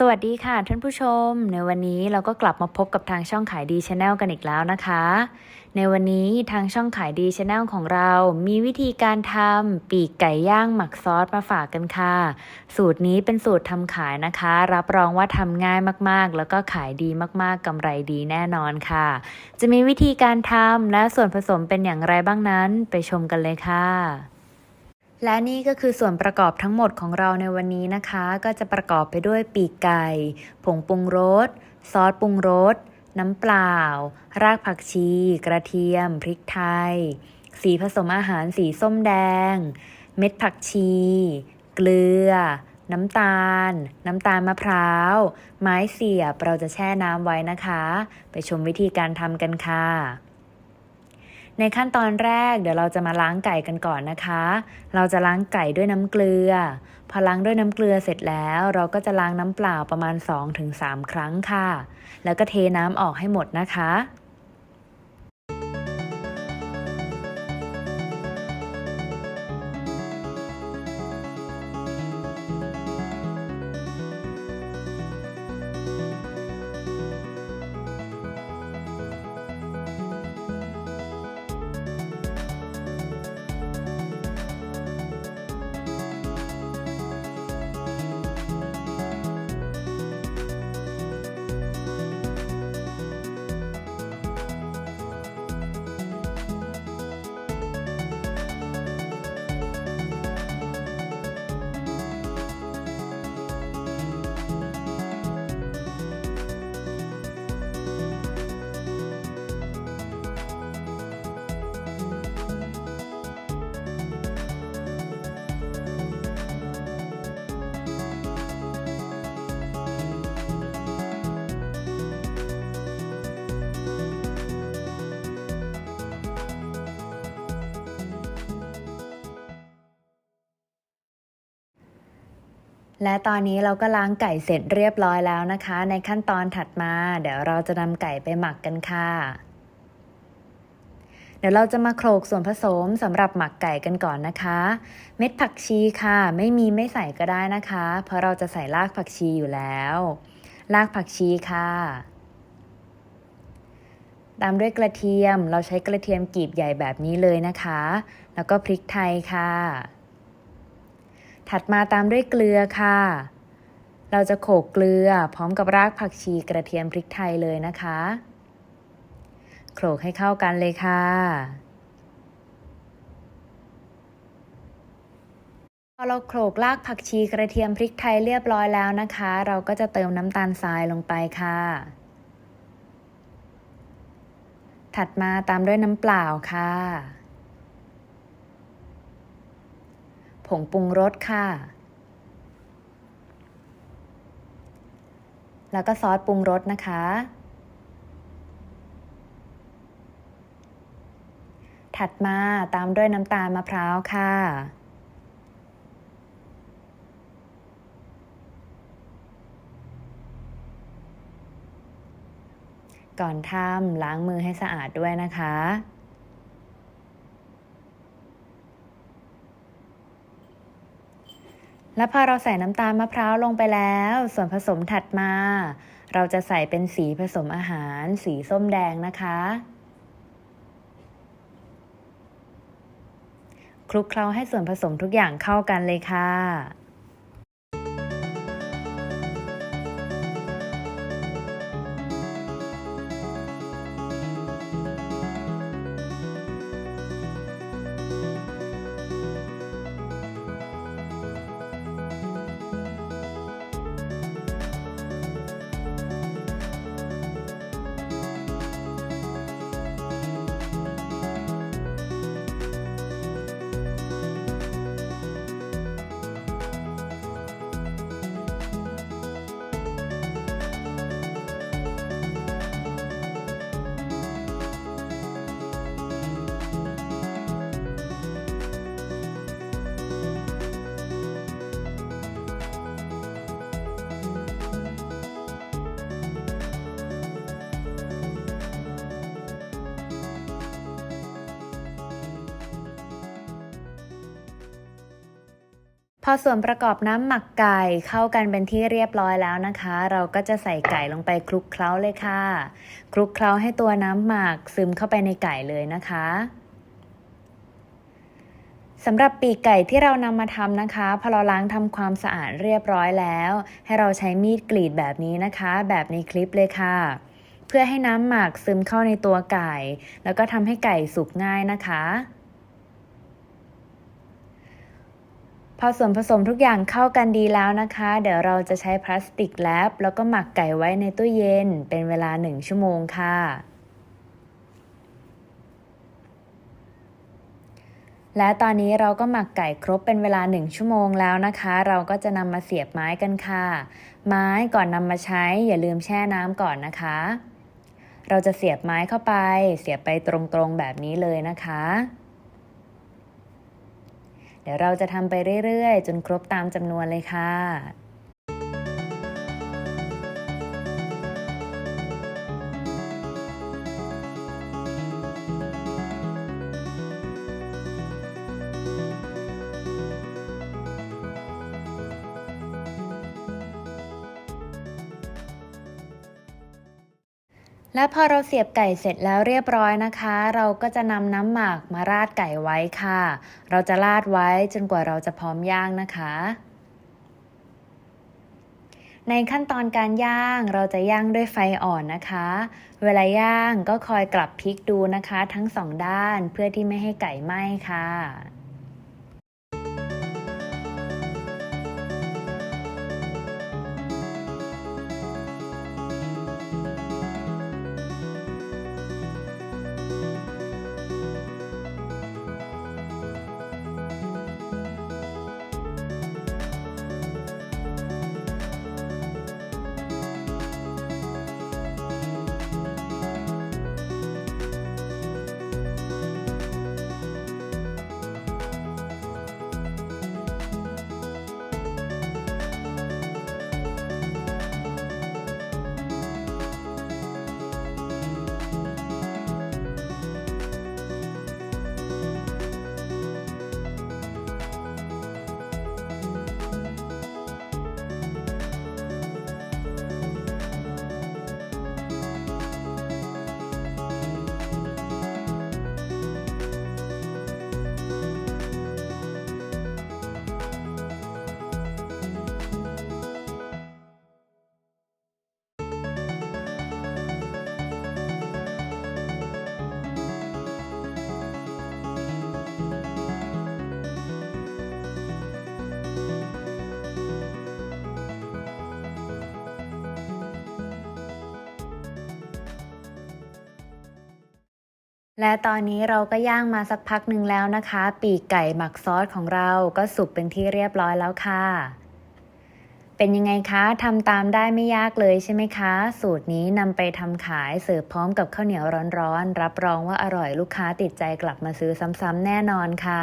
สวัสดีค่ะท่านผู้ชม ในวันนี้เราก็กลับมาพบกับทางช่องขายดีชาแนลกันอีกแล้วนะคะ ในวันนี้ทางช่องขายดีชาแนลของเรา มีวิธีการทำปีกไก่ย่างหมักซอสมาฝากกันค่ะ สูตรนี้เป็นสูตรทำขายนะคะ รับรองว่าทำง่ายมากๆ แล้วก็ขายดีมากๆกำไรดีแน่นอนค่ะ จะมีวิธีการทำและส่วนผสมเป็นอย่างไรบ้างนั้น ไปชมกันเลยค่ะ และนี่ก็คือส่วนประกอบทั้งหมดของเราในวันนี้นะคะ ก็จะประกอบไปด้วยปีกไก่ ผงปรุงรส ซอสปรุงรส น้ำเปล่า รากผักชี กระเทียม พริกไทย สีผสมอาหารสีส้มแดง เม็ดผักชี เกลือ น้ำตาล น้ำตาลมะพร้าว ไม้เสียบเราจะแช่น้ำไว้นะคะ ไปชมวิธีการทำกันค่ะ ในขั้นตอนแรกเดี๋ยวเราจะมาล้างไก่กันก่อนนะคะ เราจะล้างไก่ด้วยน้ำเกลือ พอล้างด้วยน้ำเกลือเสร็จแล้ว เราก็จะล้างน้ำเปล่าประมาณ 2-3 ครั้งค่ะ แล้วก็เทน้ำออกให้หมดนะคะ และตอนนี้เราก็ล้างไก่เสร็จเรียบร้อยแล้วนะคะ ในขั้นตอนถัดมา เดี๋ยวเราจะนำไก่ไปหมักกันค่ะ เดี๋ยวเราจะมาโขลกส่วนผสมสำหรับหมักไก่กันก่อนนะคะ เม็ดผักชีค่ะ ไม่มีไม่ใส่ก็ได้นะคะ เพราะเราจะใส่รากผักชีอยู่แล้วรากผักชีค่ะตามด้วยกระเทียม เราใช้กระเทียมกลีบใหญ่แบบนี้เลยนะคะ แล้วก็พริกไทยค่ะ ถัดมาตามด้วยเกลือค่ะ เราจะโขลกเกลือพร้อมกับรากผักชีกระเทียมพริกไทยเลยนะคะโขลกให้เข้ากันเลยค่ะพอเราโขลกรากผักชีกระเทียมพริกไทยเรียบร้อยแล้วนะคะ เราก็จะเติมน้ำตาลทรายลงไปค่ะ ถัดมาตามด้วยน้ำเปล่าค่ะ ผงปรุงรสค่ะ แล้วก็ซอสปรุงรสนะคะ ถัดมาตามด้วยน้ำตาลมะพร้าวค่ะก่อนทำล้างมือให้สะอาดด้วยนะคะ และพอเราใส่น้ำตาลมะพร้าวลงไปแล้ว ส่วนผสมถัดมา เราจะใส่เป็นสีผสมอาหาร สีส้มแดงนะคะ คลุกเคล้าให้ส่วนผสมทุกอย่างเข้ากันเลยค่ะ พอส่วนประกอบน้ำหมักไก่เข้ากันเป็นที่เรียบร้อยแล้วนะคะ เราก็จะใส่ไก่ลงไปคลุกเคล้าเลยค่ะ คลุกเคล้าให้ตัวน้ำหมักซึมเข้าไปในไก่เลยนะคะสำหรับปีกไก่ที่เรานำมาทำนะคะ พอเราล้างทำความสะอาดเรียบร้อยแล้ว ให้เราใช้มีดกรีดแบบนี้นะคะ แบบในคลิปเลยค่ะ เพื่อให้น้ำหมักซึมเข้าในตัวไก่ แล้วก็ทำให้ไก่สุกง่ายนะคะ พอส่วนผสมทุกอย่างเข้ากันดีแล้วนะคะ เดี๋ยวเราจะใช้พลาสติกแรปแล้วก็หมักไก่ไว้ในตู้เย็น เป็นเวลา 1 ชั่วโมงค่ะ และตอนนี้เราก็หมักไก่ครบเป็นเวลา 1 ชั่วโมงแล้วนะคะ เราก็จะนำมาเสียบไม้กันค่ะ ไม้ก่อนนำมาใช้อย่าลืมแช่น้ำก่อนนะคะ เราจะเสียบไม้เข้าไป เสียบไปตรงๆแบบนี้เลยนะคะ เดี๋ยวเราจะทำไปเรื่อยๆ จนครบตามจำนวนเลยค่ะ และพอเราเสียบไก่เสร็จแล้วเรียบร้อยนะคะ เราก็จะนำน้ำหมักมาราดไก่ไว้ค่ะ เราจะราดไว้จนกว่าเราจะพร้อมย่างนะคะ ในขั้นตอนการย่างเราจะย่างด้วยไฟอ่อนนะคะ เวลาย่างก็คอยกลับพลิกดูนะคะ ทั้งสองด้านเพื่อที่ไม่ให้ไก่ไหม้ค่ะ และตอนนี้เราก็ย่างมาสักพักหนึ่งแล้วนะคะ ปีกไก่หมักซอสของเราก็สุกเป็นที่เรียบร้อยแล้วค่ะ เป็นยังไงคะทำตามได้ไม่ยากเลยใช่ไหมคะ สูตรนี้นำไปทำขายเสิร์ฟพร้อมกับข้าวเหนียวร้อนๆ รับรองว่าอร่อยลูกค้าติดใจกลับมาซื้อซ้ำๆแน่นอนค่ะ